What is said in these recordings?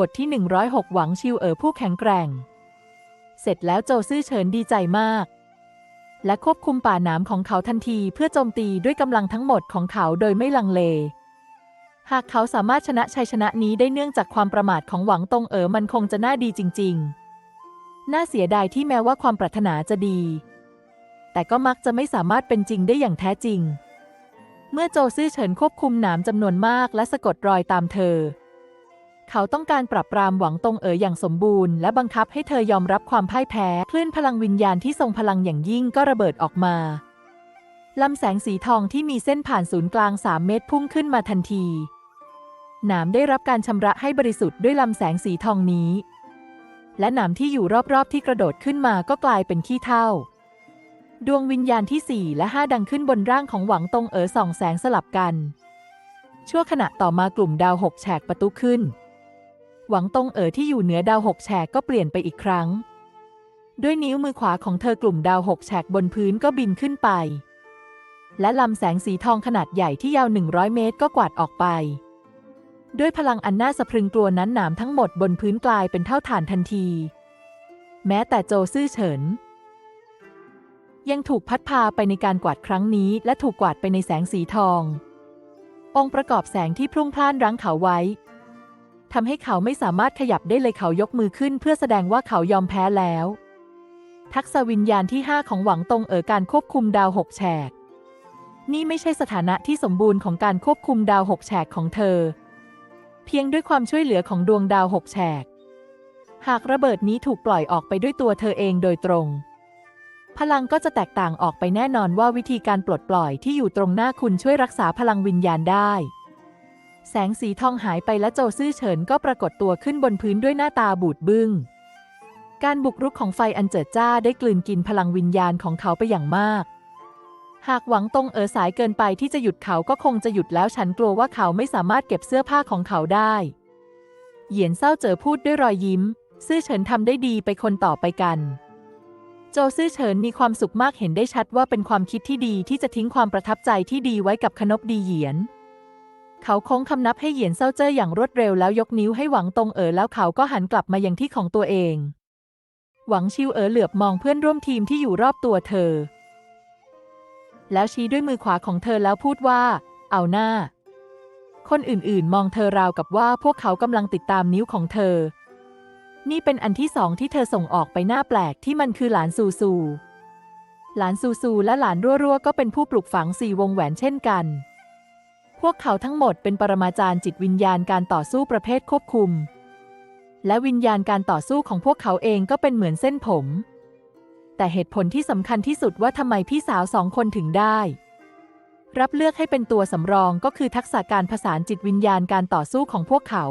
บทที่ 106 หวังชิวเอ๋อผู้แข็งแกร่ง เสร็จแล้วโจซื่อเฉินดีใจมาก และควบคุมป่าหนามของเขาทันทีเพื่อโจมตีด้วยกำลังทั้งหมดของเขาโดยไม่ลังเล หากเขาสามารถชนะชัยชนะนี้ได้เนื่องจากความประมาทของหวังตงเอ๋อมันคงจะน่าดีจริง ๆ น่าเสียดายที่แม้ว่าความปรารถนาจะดี แต่ก็มักจะไม่สามารถเป็นจริงได้อย่างแท้จริง เมื่อโจซื่อเฉินควบคุมหนามจำนวนมากและสะกดรอยตามเธอ เขาต้องการปรับปรามหวังตงเอ๋ออย่างสมบูรณ์ และบังคับให้เธอยอมรับความพ่ายแพ้ คลื่นพลังวิญญาณที่ทรงพลังอย่างยิ่งก็ระเบิดออกมาลำแสงสีทองที่มีเส้นผ่านศูนย์กลาง 3 เมตรพุ่งขึ้นมาทันที หนามได้รับการชำระให้บริสุทธิ์ด้วยลำแสงสีทองนี้ และหนามที่อยู่รอบๆที่กระโดดขึ้นมาก็กลายเป็นขี้เถ้าดวงวิญญาณที่ 4 และ 5 ดังขึ้นบนร่างของหวังตงเอ๋อส่องแสงสลับกัน ชั่วขณะต่อมากลุ่มดาวหกแฉกประตูขึ้น หวังตงเอ๋อที่อยู่เหนือดาวหกแฉกก็เปลี่ยนไปอีกครั้ง ด้วยนิ้วมือขวาของเธอกลุ่มดาวหกแฉกบนพื้นก็บินขึ้นไป และลำแสงสีทองขนาดใหญ่ที่ยาว 100 เมตรก็กวาดออกไป ด้วยพลังอันน่าสะพรึงกลัวนั้นหนามทั้งหมดบนพื้นกลายเป็นเท่าฐานทันที แม้แต่โจซื่อเฉินยังถูกพัดพาไปในการกวาดครั้งนี้และถูกกวาดไปในแสงสีทอง องค์ประกอบแสงที่พรุ่งพล่านรั้งเขาไว้ ทำให้เขาไม่สามารถขยับได้เลยเขายกมือขึ้นเพื่อแสดงว่าเขายอมแพ้แล้ว ทักษะวิญญาณที่ 5 ของหวังตงเอ๋อการควบคุมดาวหกแฉก นี่ไม่ใช่สถานะที่สมบูรณ์ของการควบคุมดาวหกแฉกของเธอ เพียงด้วยความช่วยเหลือของดวงดาวหกแฉก หากระเบิดนี้ถูกปล่อยออกไปด้วยตัวเธอเองโดยตรง พลังก็จะแตกต่างออกไปแน่นอนว่าวิธีการปลดปล่อยที่อยู่ตรงหน้าคุณช่วยรักษาพลังวิญญาณได้ แสงสีทองหายไปและโจซื่อเฉินก็ปรากฏตัวขึ้นบนพื้นด้วยหน้าตาบูดบึง้ง การบุกรุกของไฟอันเจิดจ้าได้กลืนกินพลังวิญญาณของเขาไปอย่างมาก หากหวังตรงเอ๋อสายเกินไปที่จะหยุดเขาก็คงจะหยุดแล้วฉันกลัวว่าเขาไม่สามารถเก็บเสื้อผ้าของเขาได้ เหยียนเศร้าเจอพูดด้วยรอยยิ้ม ซื่อเฉินทำได้ดีไปคนต่อไปกันโจซื่อเฉินมีความสุขมากเห็นได้ชัดว่าเป็นความคิดที่ดีที่จะทิ้งความประทับใจที่ดีไว้กับขนบดีเหยียน เขาโค้งคำนับให้เหยียนเศร้าเจ้ออย่างรวดเร็วแล้วยกนิ้วให้หวังตรงเอ๋อแล้วเขาก็หันกลับมายังที่ของตัวเอง หวังชิวเอ๋อเหลือบมองเพื่อนร่วมทีมที่อยู่รอบตัวเธอ แล้วชี้ด้วยมือขวาของเธอแล้วพูดว่า เอาหน้า คนอื่นๆ มองเธอราวกับว่าพวกเขากำลังติดตามนิ้วของเธอ นี่เป็นอันที่สองที่เธอส่งออกไปหน้าแปลกที่มันคือหลานซูซู หลานซูซูและหลานรั่วๆก็เป็นผู้ปลูกฝังสี่วงแหวนเช่นกัน พวกเขาทั้งหมดเป็นปรมาจารย์จิตวิญญาณการต่อสู้ประเภทควบคุม และวิญญาณการต่อสู้ของพวกเขาเองก็เป็นเหมือนเส้นผม แต่เหตุผลที่สำคัญที่สุดว่าทำไมพี่สาวสองคนถึงได้ รับเลือกให้เป็นตัวสำรองก็คือทักษะการผสานจิตวิญญาณการต่อสู้ของพวกเขา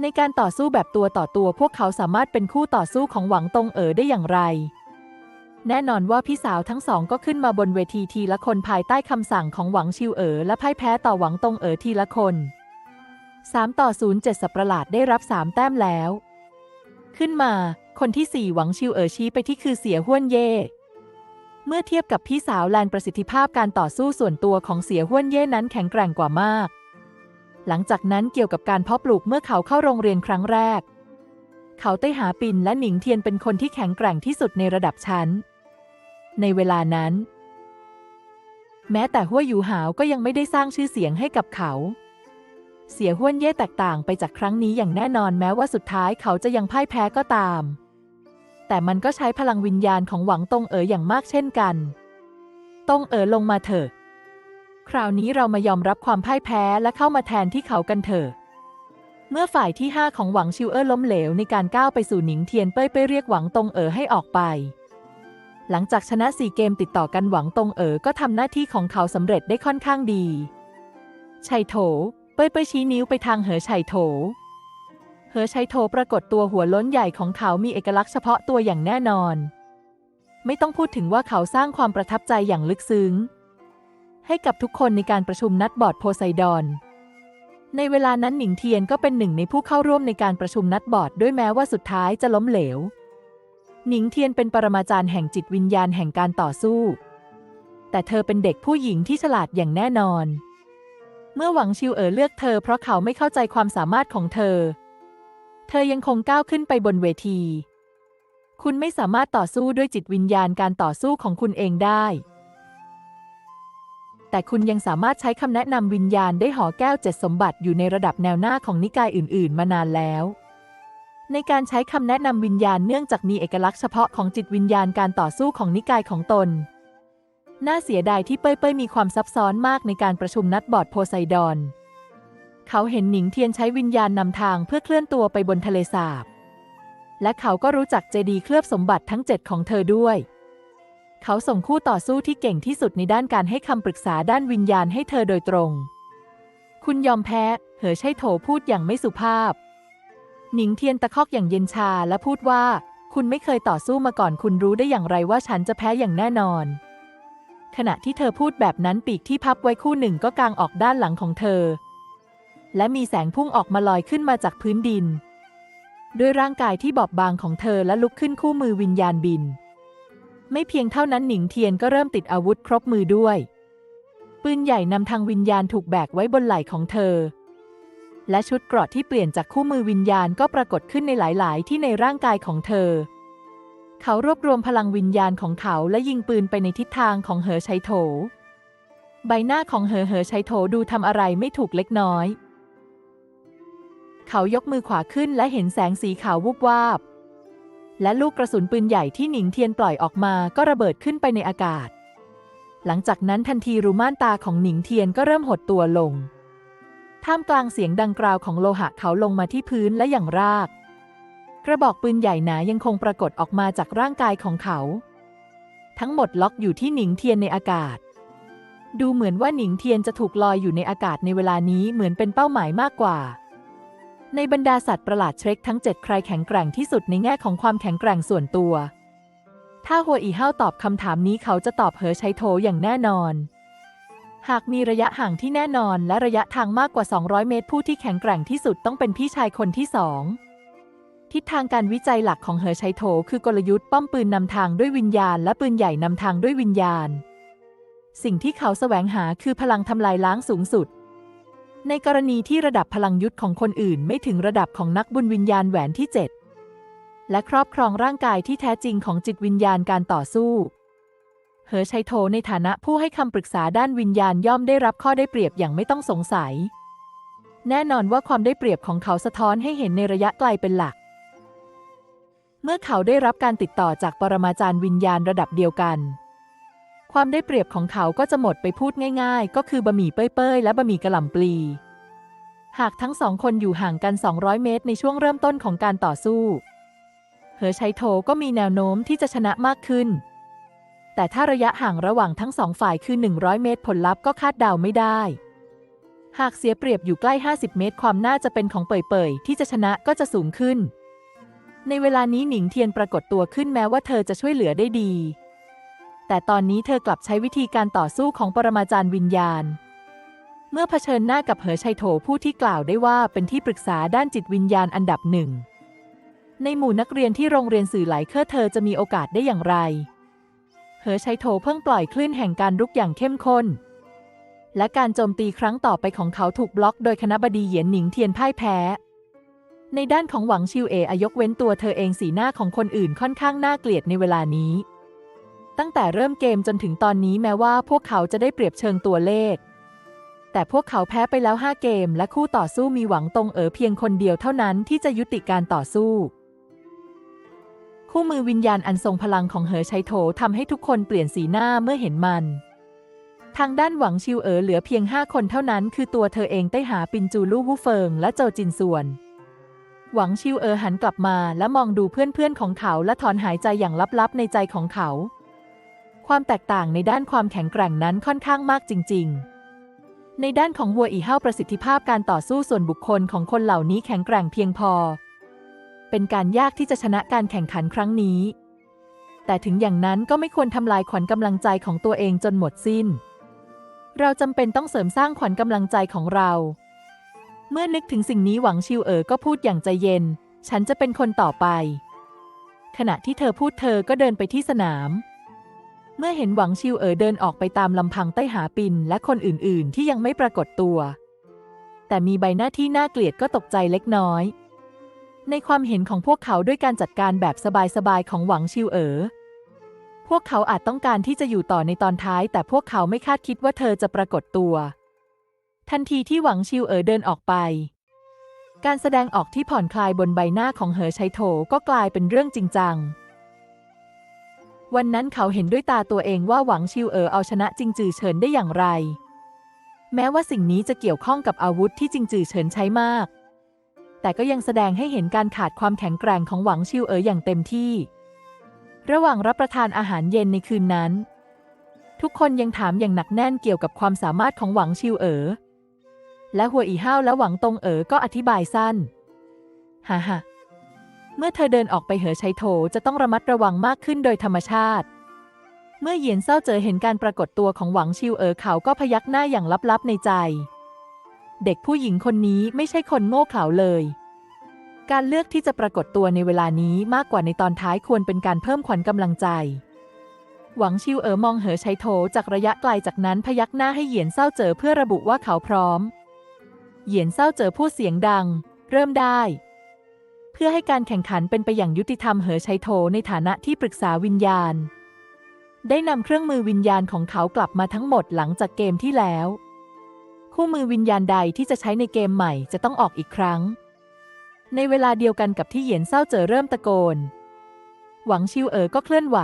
ในการต่อสู้แบบตัวต่อตัวพวกเขาสามารถเป็นคู่ต่อสู้ของหวังตงเอ๋อได้อย่างไร แน่นอนว่าพี่สาวทั้งสองก็ขึ้นมาบนเวทีทีละคนภายใต้คำสั่งของหวังชิวเอ๋อและพ่ายแพ้ต่อหวังตงเอ๋อทีละคน 3 ต่อ 0 7 สับประหลาดได้รับ 3 แต้มแล้ว ขึ้นมา คนที่ 4 หวังชิวเอ๋อชี้ไปที่คือเสียห้วนเย่ เมื่อเทียบกับพี่สาวแลนประสิทธิภาพการต่อสู้ส่วนตัวของเสียห้วนเย่นั้นแข็งแกร่งกว่ามาก หลังจากนั้นเกี่ยวกับการเพาะปลูกเมื่อเขาเข้าโรงเรียนครั้งแรกเขาเต้หาปินและหนิงเทียนเป็นคนที่แข็งแกร่งที่สุดในระดับชั้น ในเวลานั้น แม้แต่หัวยูหาวก็ยังไม่ได้สร้างชื่อเสียงให้กับเขา เสียห้วนเย่แตกต่างไปจากครั้งนี้อย่างแน่นอนแม้ว่าสุดท้ายเขาจะยังพ่ายแพ้ก็ตาม แต่มันก็ใช้พลังวิญญาณของหวังตงเอ๋ออย่างมากเช่นกัน ตงเอ๋อลงมาเถอะ คราวนี้เรามายอมรับความพ่ายแพ้และเข้ามาแทนที่เขากันเถอะเมื่อฝ่ายที่ 5 ของหวังชิวเอ๋อล้มเหลวในการก้าวไปสู่หนิงเทียนเป้ยไปเรียกหวังตงเอ๋อให้ออกไป หลังจากชนะสี่เกมติดต่อกันหวังตงเอ๋อก็ทำหน้าที่ของเขาสำเร็จได้ค่อนข้างดีชัยโถ เป้ยเป้ยชี้นิ้วไปทางเหอชัยโถ เหอชัยโถปรากฏตัวหัวล้นใหญ่ของเขามีเอกลักษณ์เฉพาะตัวอย่างแน่นอน ไม่ต้องพูดถึงว่าเขาสร้างความประทับใจอย่างลึกซึ้ง ให้กับทุกคนในการประชุมนัดบอร์ดโพไซดอน ในเวลานั้นหนิงเทียนก็เป็นหนึ่งในผู้เข้าร่วมในการประชุมนัดบอร์ดด้วยแม้ว่าสุดท้ายจะล้มเหลว หนิงเทียนเป็นปรมาจารย์แห่งจิตวิญญาณแห่งการต่อสู้ แต่เธอเป็นเด็กผู้หญิงที่ฉลาดอย่างแน่นอน เมื่อหวังชิวเอ๋อเลือกเธอเพราะเขาไม่เข้าใจความสามารถของเธอ เธอยังคงก้าวขึ้นไปบนเวที คุณไม่สามารถต่อสู้ด้วยจิตวิญญาณการต่อสู้ของคุณเองได้ แต่คุณยังสามารถใช้คำแนะนำวิญญาณได้หอแก้วเจ็ดสมบัติอยู่ในระดับแนวหน้าของนิกายอื่น ๆ มานานแล้ว ในการใช้คำแนะนำวิญญาณเนื่องจากมีเอกลักษณ์เฉพาะของจิตวิญญาณการต่อสู้ของนิกายของตน น่าเสียดายที่เป้ยเป้ยมีความซับซ้อนมากในการประชุมนัดบอร์ดโพไซดอน เขาเห็นหนิงเทียนใช้วิญญาณนำทางเพื่อเคลื่อนตัวไปบนทะเลสาบ และเขาก็รู้จักเจดีเคลือบสมบัติทั้งเจ็ดของเธอด้วย เขาส่งคู่ต่อสู้ที่เก่งที่สุดในด้านการให้คำปรึกษาด้านวิญญาณให้เธอโดยตรง คุณยอมแพ้ เหอใช่โถพูดอย่างไม่สุภาพ หนิงเทียนตะคอกอย่างเย็นชาและพูดว่า คุณไม่เคยต่อสู้มาก่อนคุณรู้ได้อย่างไรว่าฉันจะแพ้อย่างแน่นอน ขณะที่เธอพูดแบบนั้นปีกที่พับไว้คู่หนึ่งก็กางออกด้านหลังของเธอ และมีแสงพุ่งออกมาลอยขึ้นมาจากพื้นดิน ด้วยร่างกายที่บอบบางของเธอและลุกขึ้นคู่มือวิญญาณบิน ไม่เพียงเท่านั้นหนิงเทียนก็เริ่มติดอาวุธครบมือด้วย ปืนใหญ่นำทางวิญญาณถูกแบกไว้บนไหล่ของเธอ และชุดเกราะที่เปลี่ยนจากคู่มือวิญญาณก็ปรากฏขึ้นในหลาย ๆ ที่ในร่างกายของเธอ เขารวบรวมพลังวิญญาณของเขาและยิงปืนไปในทิศทางของเหอชัยโถ ใบหน้าของเหอเหอชัยโถดูทำอะไรไม่ถูกเล็กน้อย เขายกมือขวาขึ้นและเห็นแสงสีขาววูบวาบ และลูกกระสุนปืนใหญ่ที่หนิงเทียนปล่อยออกมาก็ระเบิดขึ้นไปในอากาศ หลังจากนั้นทันทีรูม่านตาของหนิงเทียนก็เริ่มหดตัวลง ท่ามกลางเสียงดังกราวของโลหะเขาลงมาที่พื้นและอย่างราก กระบอกปืนใหญ่หนายังคงปรากฏออกมาจากร่างกายของเขา ทั้งหมดล็อกอยู่ที่หนิงเทียนในอากาศ ดูเหมือนว่าหนิงเทียนจะถูกลอยอยู่ในอากาศในเวลานี้เหมือนเป็นเป้าหมายมากกว่า ในบรรดาสัตว์ประหลาดเทรคทั้งเจ็ดใครแข็งแกร่งที่สุดในแง่ของความแข็งแกร่งส่วนตัว ถ้าหัวอีเฮาตอบคำถามนี้เขาจะตอบเหอชัยโถอย่างแน่นอน หากมีระยะห่างที่แน่นอนและระยะทางมากกว่า 200 เมตร ผู้ที่แข็งแกร่งที่สุดต้องเป็นพี่ชายคนที่สองทิศทางการวิจัยหลักของเหอชัยโถคือกลยุทธ์ป้อมปืนนำทางด้วยวิญญาณ และปืนใหญ่นำทางด้วยวิญญาณ สิ่งที่เขาแสวงหาคือพลังทำลายล้างสูงสุด ในกรณีที่ระดับพลังยุทธของคนอื่น ไม่ถึงระดับของนักบุญวิญญาณแหวนที่ 7 และครอบครองร่างกายที่แท้จริงของจิตวิญญาณการต่อสู้ เหอชัยโถในฐานะผู้ให้คำปรึกษาด้านวิญญาณย่อมได้รับข้อได้เปรียบอย่างไม่ต้องสงสัย แน่นอนว่าความได้เปรียบของเขาสะท้อนให้เห็นในระยะไกลเป็นหลัก เมื่อเขาได้รับการติดต่อจากปรมาจารย์วิญญาณระดับเดียวกัน ความได้เปรียบของเขาก็จะหมดไปพูดง่าย ๆ ก็คือบะหมี่เป้ยๆและบะหมี่กระหล่ำปลี หากทั้งสองคนอยู่ห่างกัน 200 เมตร ในช่วงเริ่มต้นของการต่อสู้ เหอชัยโถก็มีแนวโน้มที่จะชนะมากขึ้น แต่ถ้าระยะห่างระหว่างทั้งสองฝ่ายคือ 100 เมตรผลลัพธ์ก็คาดเดาไม่ได้ หากเสียเปรียบอยู่ใกล้ 50 เมตร ความน่าจะเป็นของเป่ยๆที่จะชนะก็จะสูงขึ้น ในเวลานี้หนิงเทียนปรากฏตัวขึ้นแม้ว่าเธอจะช่วยเหลือได้ดี แต่ตอนนี้เธอกลับใช้วิธีการต่อสู้ของปรมาจารย์วิญญาณ เมื่อเผชิญหน้ากับเหอชัยโถผู้ที่กล่าวได้ว่าเป็นที่ปรึกษาด้านจิตวิญญาณอันดับหนึ่งในหมู่นักเรียนที่โรงเรียนสื่อไหลเคอร์เธอจะมีโอกาสได้อย่างไร เหอชัยโถเพิ่งปล่อยคลื่นแห่งการรุกอย่างเข้มข้น และการโจมตีครั้งต่อไปของเขาถูกบล็อกโดยคณะบดีเหยียนหนิงเทียนพ่ายแพ้ ในด้านของหวังชิวเออยกเว้นตัวเธอเองสีหน้าของคนอื่นค่อนข้างน่าเกลียดในเวลานี้ ตั้งแต่เริ่มเกมจนถึงตอนนี้แม้ว่าพวกเขาจะได้เปรียบเชิงตัวเลข แต่พวกเขาแพ้ไปแล้ว 5 เกม และคู่ต่อสู้มีหวังตรงเอ๋อเพียงคนเดียวเท่านั้นที่จะยุติการต่อสู้ คู่มือวิญญาณอันทรงพลังของเหอชัยโถทำให้ทุกคนเปลี่ยนสีหน้าเมื่อเห็นมัน ทางด้านหวังชิวเอ๋อเหลือเพียง5คนเท่านั้นคือตัวเธอเองไต้หาปินจูลู่ฮู่เฟิงและโจจินส่วน หวังชิวเอ๋อหันกลับมาและมองดูเพื่อนๆของเขาและถอนหายใจอย่างลับๆในใจของเขา ความแตกต่างในด้านความแข็งแกร่งนั้นค่อนข้างมากจริง ๆในด้านของวัวอีเฮ้าประสิทธิภาพการต่อสู้ส่วนบุคคลของคนเหล่านี้แข็งแกร่งเพียงพอ เป็นการยากที่จะชนะการแข่งขันครั้งนี้ แต่ถึงอย่างนั้นก็ไม่ควรทำลายขวัญกำลังใจของตัวเองจนหมดสิ้น เราจำเป็นต้องเสริมสร้างขวัญกำลังใจของเรา เมื่อนึกถึงสิ่งนี้หวังชิวเอ๋อก็พูดอย่างใจเย็น ฉันจะเป็นคนต่อไป ขณะที่เธอพูดเธอก็เดินไปที่สนาม เมื่อเห็นหวังชิวเอ๋อเดินออกไปตามลำพังใต้หาปินและคนอื่น ๆ ที่ยังไม่ปรากฏตัว แต่มีใบหน้าที่น่าเกลียดก็ตกใจเล็กน้อย ในความเห็นของพวกเขาด้วยการจัดการแบบสบายๆของหวังชิวเอ๋อ พวกเขาอาจต้องการที่จะอยู่ต่อในตอนท้าย แต่พวกเขาไม่คาดคิดว่าเธอจะปรากฏตัว ทันทีที่หวังชิวเอ๋อเดินออกไป การแสดงออกที่ผ่อนคลายบนใบหน้าของเหอชัยโถก็กลายเป็นเรื่องจริงจัง วันนั้นเขาเห็นด้วยตาตัวเองว่าหวังชิวเอ๋อเอาชนะจิงจือเฉินได้อย่างไร แม้ว่าสิ่งนี้จะเกี่ยวข้องกับอาวุธที่จิงจือเฉินใช้มาก แต่ก็ยังแสดงให้เห็นการขาดความแข็งแกร่งของหวังชิวเอ๋ออย่างเต็มที่ ระหว่างรับประทานอาหารเย็นในคืนนั้น ทุกคนยังถามอย่างหนักแน่นเกี่ยวกับความสามารถของหวังชิวเอ๋อและหัวอีห้าวและหวังตงเอ๋อก็อธิบายสั้นฮ่าฮ่าเมื่อเธอเดินออกไปเหอชัยโถจะต้องระมัดระวังมากขึ้นโดยธรรมชาติ เมื่อเหยียนเศร้าเจอเห็นการปรากฏตัวของหวังชิวเอ๋อเขาก็พยักหน้าอย่างลับๆในใจ เด็กผู้หญิงคนนี้ไม่ใช่คนโง่เขลาเลย การเลือกที่จะปรากฏตัวในเวลานี้มากกว่าในตอนท้ายควรเป็นการเพิ่มขวัญกำลังใจ หวังชิวเอ๋อมองเหอชัยโถจากระยะไกลจากนั้นพยักหน้าให้เหยียนเศร้าเจอเพื่อระบุว่าเขาพร้อม เหยียนเศร้าเจอพูดเสียงดัง เริ่มได้ เพื่อให้การแข่งขันเป็นไปอย่างยุติธรรมเหอชัยโถในฐานะที่ปรึกษาวิญญาณ ได้นำเครื่องมือวิญญาณของเขากลับมาทั้งหมดหลังจากเกมที่แล้ว คู่มือวิญญาณใดที่จะใช้ในเกมใหม่จะต้องออกอีกครั้ง ในเวลาเดียวกันกับที่เหยียนเศร้าเจอเริ่มตะโกน หวังชิวเอ๋อก็เคลื่อนไหว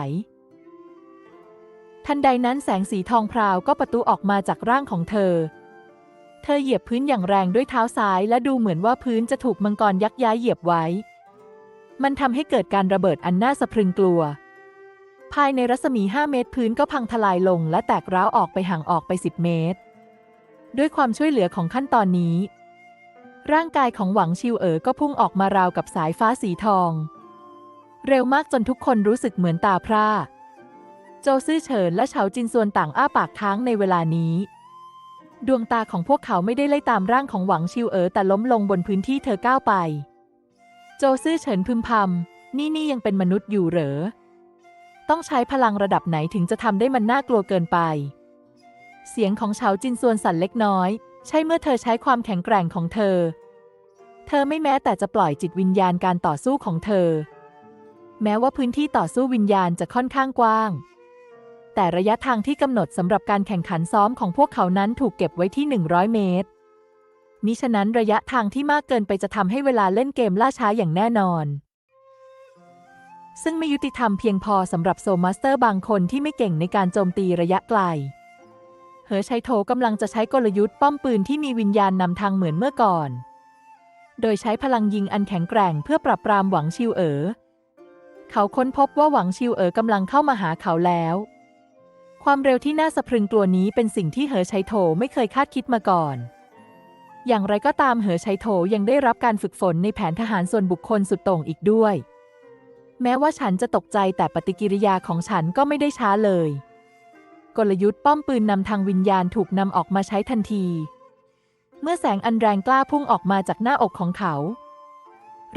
ทันใดนั้นแสงสีทองพราวก็ประตูออกมาจากร่างของเธอ เธอเหยียบพื้นอย่างแรงด้วยเท้าซ้ายและดูเหมือนว่าพื้นจะถูกมังกรยักษ์ย้ายเหยียบไว้ มันทำให้เกิดการระเบิดอันน่าสะพรึงกลัว ภายในรัศมี 5 เมตรพื้นก็พังทลายลงและแตกร้าวออกไปห่างออกไป 10 เมตร ด้วยความช่วยเหลือของขั้นตอนนี้ ร่างกายของหวังชิวเอ๋อก็พุ่งออกมาราวกับสายฟ้าสีทอง เร็วมากจนทุกคนรู้สึกเหมือนตาพร่า โจซื่อเฉินและเฉาจินซวนต่างอ้าปากค้างในเวลานี้ ดวงตาของพวกเขาไม่ได้ไล่ตามร่างของหวังชิวเอ๋อแต่ล้มลงบนพื้นที่เธอก้าวไป โจซื่อเฉินพึมพำนี่นี่ยังเป็นมนุษย์อยู่เหรอ ต้องใช้พลังระดับไหนถึงจะทำได้มันน่ากลัวเกินไป เสียงของเฉาจินซวนสั่นเล็กน้อย ใช่เมื่อเธอใช้ความแข็งแกร่งของเธอ เธอไม่แม้แต่จะปล่อยจิตวิญญาณการต่อสู้ของเธอ แม้ว่าพื้นที่ต่อสู้วิญญาณจะค่อนข้างกว้าง แต่ระยะทางที่กำหนดสำหรับการแข่งขันซ้อมของพวกเขานั้นถูกเก็บไว้ที่ 100 เมตรมิฉะนั้นระยะทางที่มากเกินไปจะทำให้เวลาเล่นเกมล่าช้าอย่างแน่นอน ซึ่งไม่ยุติธรรมเพียงพอสำหรับโซมาสเตอร์บางคนที่ไม่เก่งในการโจมตีระยะไกล เหอชัยโถกำลังจะใช้กลยุทธ์ป้อมปืนที่มีวิญญาณนำทางเหมือนเมื่อก่อน โดยใช้พลังยิงอันแข็งแกร่งเพื่อปรับปรามหวังชิวเอ๋อ เขาค้นพบว่าหวังชิวเอ๋อกำลังเข้ามาหาเขาแล้ว ความเร็วที่น่าสะพรึงกลัวนี้เป็นสิ่งที่เหอชัยโถไม่เคยคาดคิดมาก่อน อย่างไรก็ตามเหอชัยโถยังได้รับการฝึกฝนในแผนทหารส่วนบุคคลสุดโต่งอีกด้วย แม้ว่าฉันจะตกใจแต่ปฏิกิริยาของฉันก็ไม่ได้ช้าเลย กลยุทธ์ป้อมปืนนำทางวิญญาณถูกนำออกมาใช้ทันที เมื่อแสงอันแรงกล้าพุ่งออกมาจากหน้าอกของเขา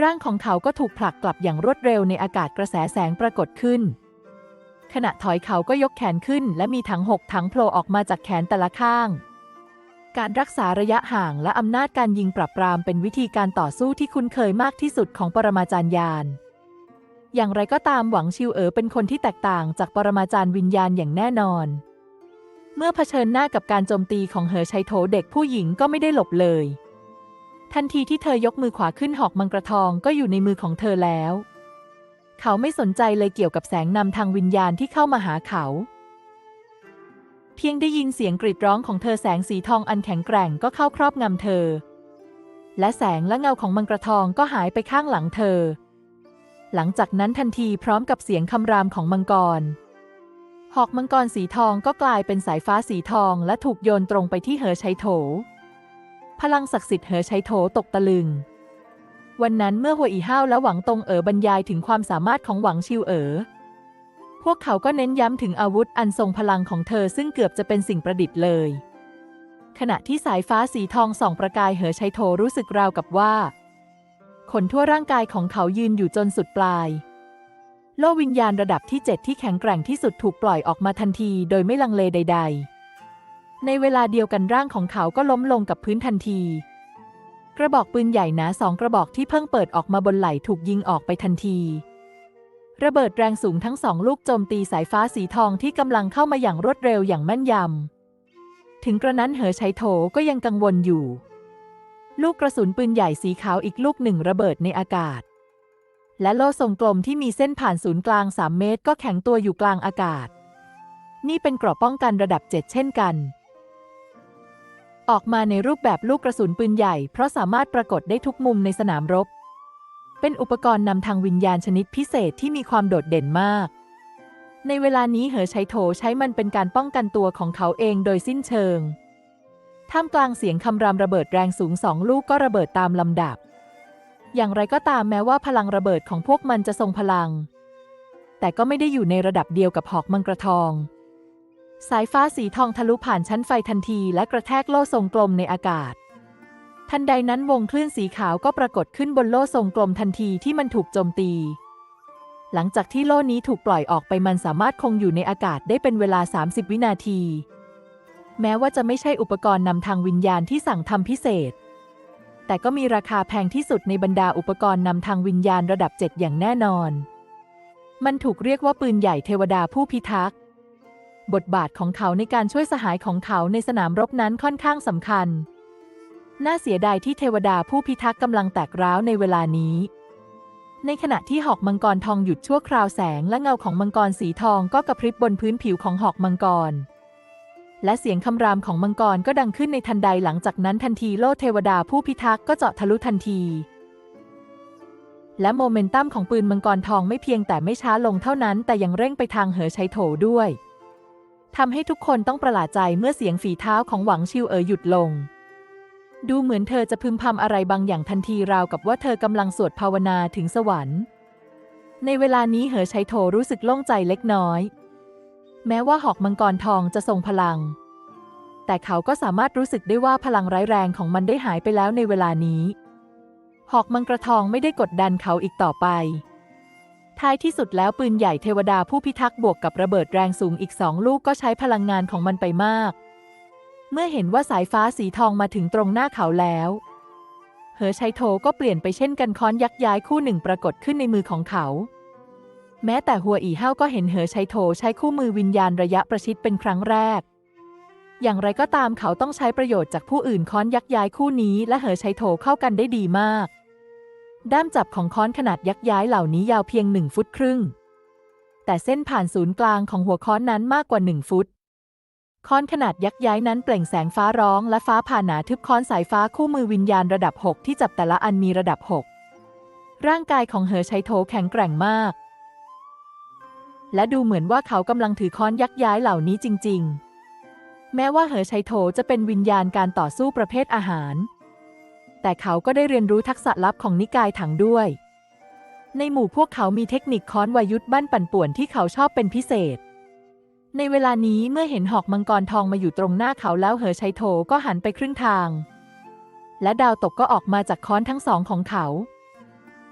ร่างของเขาก็ถูกผลักกลับอย่างรวดเร็วในอากาศกระแสแสงปรากฏขึ้น ขณะถอยเขาก็ยกแขนขึ้น และมีถังหกถังโผล่ออกมาจากแขนแต่ละข้าง การรักษาระยะห่างและอำนาจการยิงปรับปรามเป็นวิธีการต่อสู้ที่คุ้นเคยมากที่สุดของปรมาจารย์ยานอย่างไรก็ตามหวังชิวเอ๋อเป็นคนที่แตกต่างจากปรมาจารย์วิญญาณอย่างแน่นอน เมื่อเผชิญหน้ากับการโจมตีของเหอชัยโถเด็กผู้หญิงก็ไม่ได้หลบเลย ทันทีที่เธอยกมือขวาขึ้นหอกมังกรทองก็อยู่ในมือของเธอแล้ว เขาไม่สนใจเลยเกี่ยวกับแสงนำทางวิญญาณที่เข้ามาหาเขา เพียงได้ยินเสียงกรีดร้องของเธอแสงสีทองอันแข็งแกร่งก็เข้าครอบงำเธอ และแสงและเงาของมังกรทองก็หายไปข้างหลังเธอ หลังจากนั้นทันทีพร้อมกับเสียงคำรามของมังกร หอกมังกรสีทองก็กลายเป็นสายฟ้าสีทองและถูกโยนตรงไปที่เหอชัยโถ พลังศักดิ์สิทธิ์เหอชัยโถตกตะลึง วันนั้นเมื่อหัวอีห้าวและหวังตงเอ๋อบรรยายถึงความสามารถของหวังชิวเอ๋อ พวกเขาก็เน้นย้ำถึงอาวุธอันทรงพลังของเธอซึ่งเกือบจะเป็นสิ่งประดิษฐ์เลย ขณะที่สายฟ้าสีทองส่องประกายเหอชัยโถรู้สึกราวกับว่าขนทั่วร่างกายของเขายืนอยู่จนสุดปลาย โลวิญญาณระดับที่ 7 ที่แข็งแกร่งที่สุดถูกปล่อยออกมาทันทีโดยไม่ลังเลใด ๆ ในเวลาเดียวกันร่างของเขาก็ล้มลงกับพื้นทันที กระบอกปืนใหญ่หนาสองกระบอกที่เพิ่งเปิดออกมาบนไหล่ถูกยิงออกไปทันที ระเบิดแรงสูงทั้งสองลูกโจมตีสายฟ้าสีทองที่กำลังเข้ามาอย่างรวดเร็วอย่างแม่นยำ ถึงกระนั้นเหอชัยโถก็ยังกังวลอยู่ ลูกกระสุนปืนใหญ่สีขาวอีกลูกหนึ่งระเบิดในอากาศ และโล่ทรงกลมที่มีเส้นผ่านศูนย์กลาง 3 เมตร ก็แข็งตัวอยู่กลางอากาศ นี่เป็นเกราะป้องกันระดับ 7 เช่นกัน ออกมาในรูปแบบลูกกระสุนปืนใหญ่ เพราะสามารถปรากฏได้ทุกมุมในสนามรบ เป็นอุปกรณ์นำทางวิญญาณชนิดพิเศษที่มีความโดดเด่นมากในเวลานี้เหอชัยโถใช้มันเป็นการป้องกันตัวของเขาเองโดยสิ้นเชิง ท่ามกลางเสียงคำรามระเบิดแรงสูงสองลูกก็ระเบิดตามลำดับ อย่างไรก็ตามแม้ว่าพลังระเบิดของพวกมันจะทรงพลัง แต่ก็ไม่ได้อยู่ในระดับเดียวกับหอกมังกรทอง สายฟ้าสีทองทะลุผ่านชั้นไฟทันทีและกระแทกโล่ทรงกลมในอากาศ ทันใดนั้นวงคลื่นสีขาวก็ปรากฏขึ้นบนโล่ทรงกลมทันทีที่มันถูกโจมตี หลังจากที่โล่นี้ถูกปล่อยออกไปมันสามารถคงอยู่ในอากาศได้เป็นเวลา 30 วินาที แม้ว่าจะไม่ใช่อุปกรณ์นำทางวิญญาณที่สั่งทำพิเศษ แต่ก็มีราคาแพงที่สุดในบรรดาอุปกรณ์นำทางวิญญาณระดับ 7 อย่างแน่นอน มันถูกเรียกว่าปืนใหญ่เทวดาผู้พิทักษ์ บทบาทของเขาในการช่วยสหายของเขาในสนามรบนั้นค่อนข้างสำคัญ น่าเสียดายที่เทวดาผู้พิทักษ์กำลังแตกร้าวในเวลานี้ ในขณะที่หอกมังกรทองหยุดชั่วคราวแสงและเงาของมังกรสีทองก็กระพริบบนพื้นผิวของหอกมังกร และเสียงคำรามของมังกรก็ดังขึ้นในทันใดหลังจากนั้นทันทีโลเทวดาผู้พิทักษ์ก็เจาะทะลุทันที และโมเมนตัมของปืนมังกรทองไม่เพียงแต่ไม่ช้าลงเท่านั้น แต่ยังเร่งไปทางเหอชัยโถด้วยทำให้ทุกคนต้องประหลาดใจเมื่อเสียงฝีเท้าของหวังชิวเอ๋ยหยุดลง ดูเหมือนเธอจะพึมพำอะไรบางอย่างทันทีราวกับว่าเธอกำลังสวดภาวนาถึงสวรรค์ ในเวลานี้เหอชัยโถรู้สึกโล่งใจเล็กน้อย แม้ว่าหอกมังกรทองจะทรงพลัง แต่เขาก็สามารถรู้สึกได้ว่าพลังร้ายแรงของมันได้หายไปแล้วในเวลานี้ หอกมังกรทองไม่ได้กดดันเขาอีกต่อไป ท้ายที่สุดแล้วปืนใหญ่เทวดาผู้พิทักษ์บวกกับระเบิดแรงสูงอีกสองลูกก็ใช้พลังงานของมันไปมาก เมื่อเห็นว่าสายฟ้าสีทองมาถึงตรงหน้าเขาแล้วเหอชัยโถก็เปลี่ยนไปเช่นกันค้อนยักษ์ย้ายคู่หนึ่งปรากฏขึ้นในมือของเขา แม้แต่หัวอีเฮาก็เห็นเหอชัยโถใช้คู่มือวิญญาณระยะประชิดเป็นครั้งแรก อย่างไรก็ตามเขาต้องใช้ประโยชน์จากผู้อื่นค้อนยักย้ายคู่นี้ และเหอชัยโถเข้ากันได้ดีมาก ด้ามจับของค้อนขนาดยักย้ายเหล่านี้ยาวเพียงหนึ่งฟุตครึ่ง แต่เส้นผ่านศูนย์กลางของหัวค้อนนั้นมากกว่าหนึ่งฟุต ค้อนขนาดยักย้ายนั้นเปล่งแสงฟ้าร้องและฟ้าผ่าหนาทึบค้อนสายฟ้าคู่มือวิญญาณระดับ 6 ที่จับแต่ละอันมีระดับ 6 ร่างกายของเหอชัยโถแข็งแกร่งมาก และดูเหมือนว่าเขากำลังถือค้อนยักษ์ย้ายเหล่านี้จริง ๆ แม้ว่าเหอชัยโถจะเป็นวิญญาณการต่อสู้ประเภทอาหาร แต่เขาก็ได้เรียนรู้ทักษะลับของนิกายถังด้วย ในหมู่พวกเขามีเทคนิคค้อนวายุทธบ้านปั่นป่วนที่เขาชอบเป็นพิเศษ ในเวลานี้เมื่อเห็นหอกมังกรทองมาอยู่ตรงหน้าเขาแล้วเหอชัยโถก็หันไปครึ่งทาง และดาวตกก็ออกมาจากค้อนทั้งสองของเขา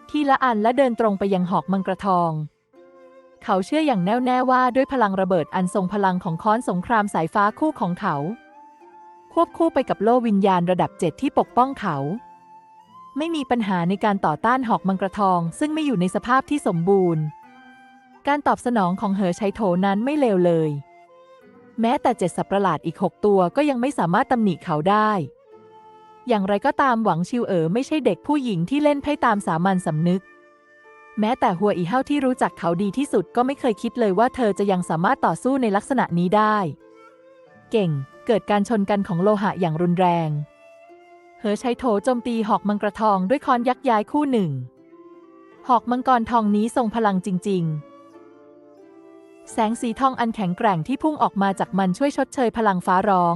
ทีละอันและเดินตรงไปยังหอกมังกรทอง เขาเชื่ออย่างแน่วแน่ว่าด้วยพลังระเบิดอันทรงพลังของค้อนสงครามสายฟ้าคู่ของเขา ควบคู่ไปกับโล่วิญญาณระดับเจ็ดที่ปกป้องเขา ไม่มีปัญหาในการต่อต้านหอกมังกรทอง ซึ่งไม่อยู่ในสภาพที่สมบูรณ์ การตอบสนองของเหอชัยโถนั้นไม่เลวเลย แม้แต่เจ็ดสัตว์ประหลาดอีกหกตัวก็ยังไม่สามารถตำหนิเขาได้ อย่างไรก็ตามหวังชิวเอ๋อไม่ใช่เด็กผู้หญิงที่เล่นไพ่ตามสามัญสำนึก แม้แต่หัวอีเฮาที่รู้จักเขาดีที่สุดก็ไม่เคยคิดเลยว่าเธอจะยังสามารถต่อสู้ในลักษณะนี้ได้ เก่ง เกิดการชนกันของโลหะอย่างรุนแรงเหอใชัยโถโจมตีหอกมังกรทองด้วยค้อนยักษ์ย้ายคู่หนึ่ง หอกมังกรทองนี้ทรงพลังจริง ๆแสงสีทองอันแข็งแกร่งที่พุ่งออกมาจากมันช่วยชดเชยพลังฟ้าร้อง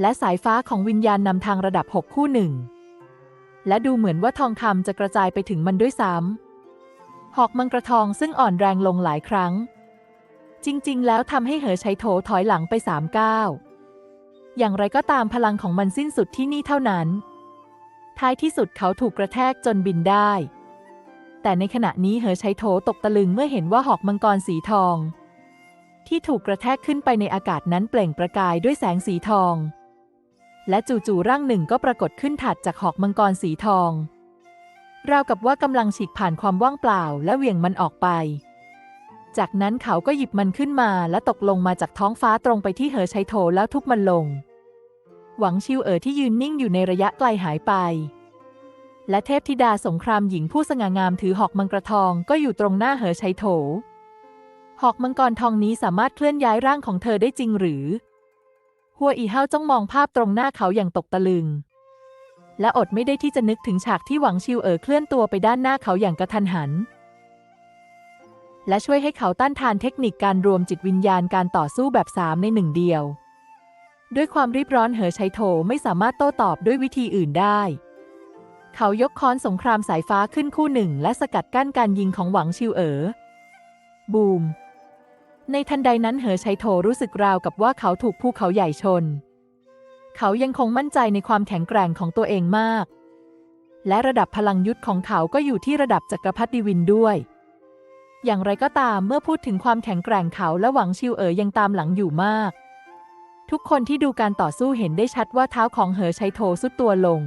และสายฟ้าของวิญญาณนำทางระดับ 6 คู่หนึ่ง และดูเหมือนว่าทองคำจะกระจายไปถึงมันด้วยซ้ำ หอกมังกรทองซึ่งอ่อนแรงลงหลายครั้ง จริงๆ แล้วทำให้เหอชัยโถถอยหลังไปสามก้าวอย่างไรก็ตามพลังของมันสิ้นสุดที่นี่เท่านั้น ท้ายที่สุดเขาถูกกระแทกจนบินได้ แต่ในขณะนี้เหอชัยโถตกตะลึงเมื่อเห็นว่าหอกมังกรสีทอง ที่ถูกกระแทกขึ้นไปในอากาศนั้นเปล่งประกายด้วยแสงสีทอง และจู่ๆร่างหนึ่งก็ปรากฏขึ้นถัดจากหอกมังกรสีทอง ราวกับว่ากำลังฉีกผ่านความว่างเปล่าและเหวี่ยงมันออกไป จากนั้นเขาก็หยิบมันขึ้นมาและตกลงมาจากท้องฟ้าตรงไปที่เหอชัยโถแล้วทุบมันลง หวังชิวเอ๋อที่ยืนนิ่งอยู่ในระยะไกลหายไป และเทพธิดาสงครามหญิงผู้สง่างามถือหอกมังกรทองก็อยู่ตรงหน้าเหอชัยโถ หอกมังกรทองนี้สามารถเคลื่อนย้ายร่างของเธอได้จริงหรือ หัวอีเฮาจ้องมองภาพตรงหน้าเขาอย่างตกตะลึง และอดไม่ได้ที่จะนึกถึงฉากที่หวังชิวเอ๋อเคลื่อนตัวไปด้านหน้าเขาอย่างกระทันหัน และช่วยให้เขาต้านทานเทคนิคการรวมจิตวิญญาณการต่อสู้แบบสามในหนึ่งเดียว ด้วยความรีบร้อนเหอชัยโถไม่สามารถโต้ตอบด้วยวิธีอื่นได้ เขายกค้อนสงครามสายฟ้าขึ้นคู่หนึ่ง และสกัดกั้นการยิงของหวังชิวเอ๋อบูมในทันใดนั้นเหอชัยโถรู้สึกราวกับว่าเขาถูกภูเขาใหญ่ชน เขายังคงมั่นใจในความแข็งแกร่งของตัวเองมาก และระดับพลังยุทธของเขาก็อยู่ที่ระดับจักรพรรดิวินด้วย อย่างไรก็ตามเมื่อพูดถึงความแข็งแกร่งเขาและหวังชิวเอ๋อยังตามหลังอยู่มาก ทุกคนที่ดูการต่อสู้เห็นได้ชัดว่าเท้าของเหอชัยโถสุดตัวลง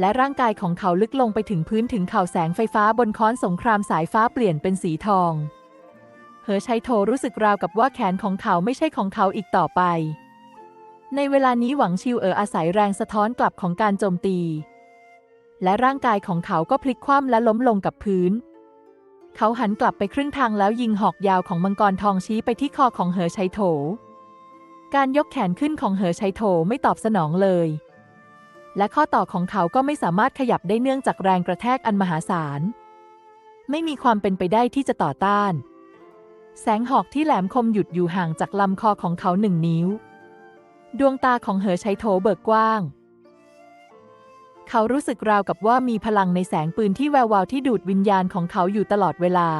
และร่างกายของเขาลึกลงไปถึงพื้นถึงเข่าแสงไฟฟ้าบนค้อนสงครามสายฟ้าเปลี่ยนเป็นสีทองเหอชัยโถรู้สึกราวกับว่าแขนของเขาไม่ใช่ของเขาอีกต่อไป ในเวลานี้หวังชิวเอ๋ออาศัยแรงสะท้อนกลับของการโจมตี และร่างกายของเขาก็พลิกคว่ำและล้มลงกับพื้น เขาหันกลับไปครึ่งทางแล้วยิงหอกยาวของมังกรทองชี้ไปที่คอของเหอชัยโถ การยกแขนขึ้นของเหอชัยโถไม่ตอบสนองเลย และข้อต่อของเขาก็ไม่สามารถขยับได้เนื่องจากแรงกระแทกอันมหาศาล ไม่มีความเป็นไปได้ที่จะต่อต้าน แสงหอกที่แหลมคมหยุดอยู่ห่างจากลำคอของเขาหนึ่งนิ้ว ดวงตาของเหอชัยโถเบิกกว้าง เขารู้สึกราวกับว่ามีพลังในแสงปืนที่แวววาวที่ดูดวิญญาณของเขาอยู่ตลอดเวลา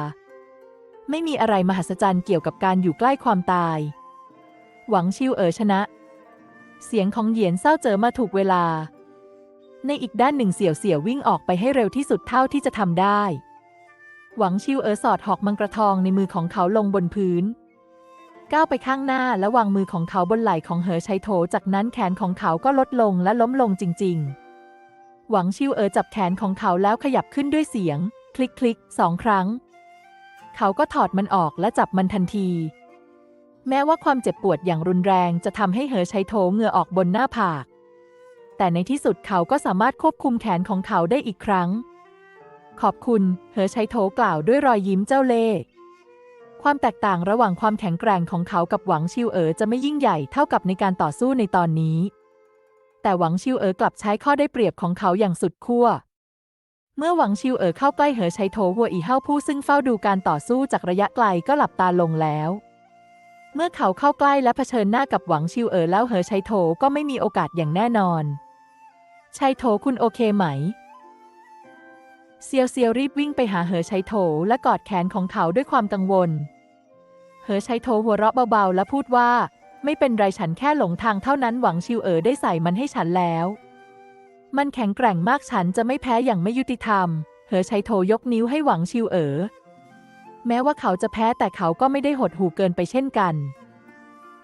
ไม่มีอะไรมหัศจรรย์เกี่ยวกับการอยู่ใกล้ความตาย หวังชิวเอ๋อชนะ เสียงของเหยียนเศร้าเจอมาถูกเวลา ในอีกด้านหนึ่งเสี่ยวเสี่ยววิ่งออกไปให้เร็วที่สุดเท่าที่จะทำได้ หวังชิวเอ๋อสอดหอกมังกรทองในมือของเขาลงบนพื้น ก้าวไปข้างหน้าและวางมือของเขาบนไหล่ของเหอชัยโถ จากนั้นแขนของเขาก็ลดลงและล้มลงจริง ๆ หวังชิวเอ๋อจับแขนของเขาแล้วขยับขึ้นด้วยเสียง คลิกคลิกสองครั้ง เขาก็ถอดมันออกและจับมันทันที แม้ว่าความเจ็บปวดอย่างรุนแรงจะทำให้เหอชัยโถเหงื่อออกบนหน้าผาก แต่ในที่สุดเขาก็สามารถควบคุมแขนของเขาได้อีกครั้ง ขอบคุณ เหอชัยโถกล่าวด้วยรอยยิ้มเจ้าเล่ห์ ความแตกต่างระหว่างความแข็งแกร่งของเขากับหวังชิวเอ๋อจะไม่ยิ่งใหญ่เท่ากับในการต่อสู้ในตอนนี้ แต่หวังชิวเอ๋อกลับใช้ข้อได้เปรียบของเขาอย่างสุดขั้ว เมื่อหวังชิวเอ๋อเข้าใกล้เหอชัยโถหัวอีเฮาผู้ซึ่งเฝ้าดูการต่อสู้จากระยะไกลก็หลับตาลงแล้ว เมื่อเขาเข้าใกล้และเผชิญหน้ากับหวังชิวเอ๋อแล้วเหอชัยโถก็ไม่มีโอกาสอย่างแน่นอนชัยโถคุณโอเคไหม เซียวเซียวรีบวิ่งไปหาเหอชัยโถและกอดแขนของเขาด้วยความกังวล เหอชัยโถหัวเราะเบาๆ และพูดว่า ไม่เป็นไรฉันแค่หลงทางเท่านั้นหวังชิวเอ๋อได้ใส่มันให้ฉันแล้ว มันแข็งแกร่งมากฉันจะไม่แพ้อย่างไม่ยุติธรรม เหอชัยโถยกนิ้วให้หวังชิวเอ๋อแม้ว่าเขาจะแพ้แต่เขาก็ไม่ได้หดหู่เกินไปเช่นกัน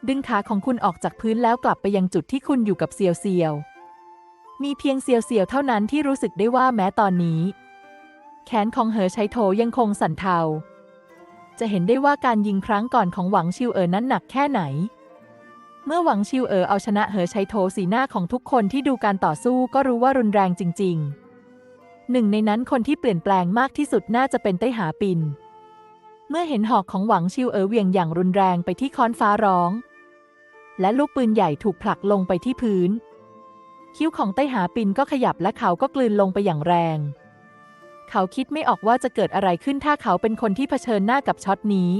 ดึงขาของคุณออกจากพื้นแล้วกลับไปยังจุดที่คุณอยู่กับเซียวเซียว มีเพียงเซียวเซียวเท่านั้นที่รู้สึกได้ว่าแม้ตอนนี้ แขนของเหอชัยโถยังคงสั่นเทา จะเห็นได้ว่าการยิงครั้งก่อนของหวังชิวเอ๋อนั้นหนักแค่ไหน เมื่อหวังชิวเอ๋อเอาชนะเหอชัยโถสีหน้าของทุกคนที่ดูการต่อสู้ก็รู้ว่ารุนแรงจริง ๆ หนึ่งในนั้นคนที่เปลี่ยนแปลงมากที่สุดน่าจะเป็นไต้หาปิน เมื่อเห็นหอกของหวังชิวเอ๋อเวียงอย่างรุนแรงไปที่ค้อนฟ้าร้อง และลูกปืนใหญ่ถูกผลักลงไปที่พื้น คิ้วของไต้หาปินก็ขยับและเขาก็กลืนลงไปอย่างแรง เขาคิดไม่ออกว่าจะเกิดอะไรขึ้นถ้าเขาเป็นคนที่เผชิญหน้ากับช็อตนี้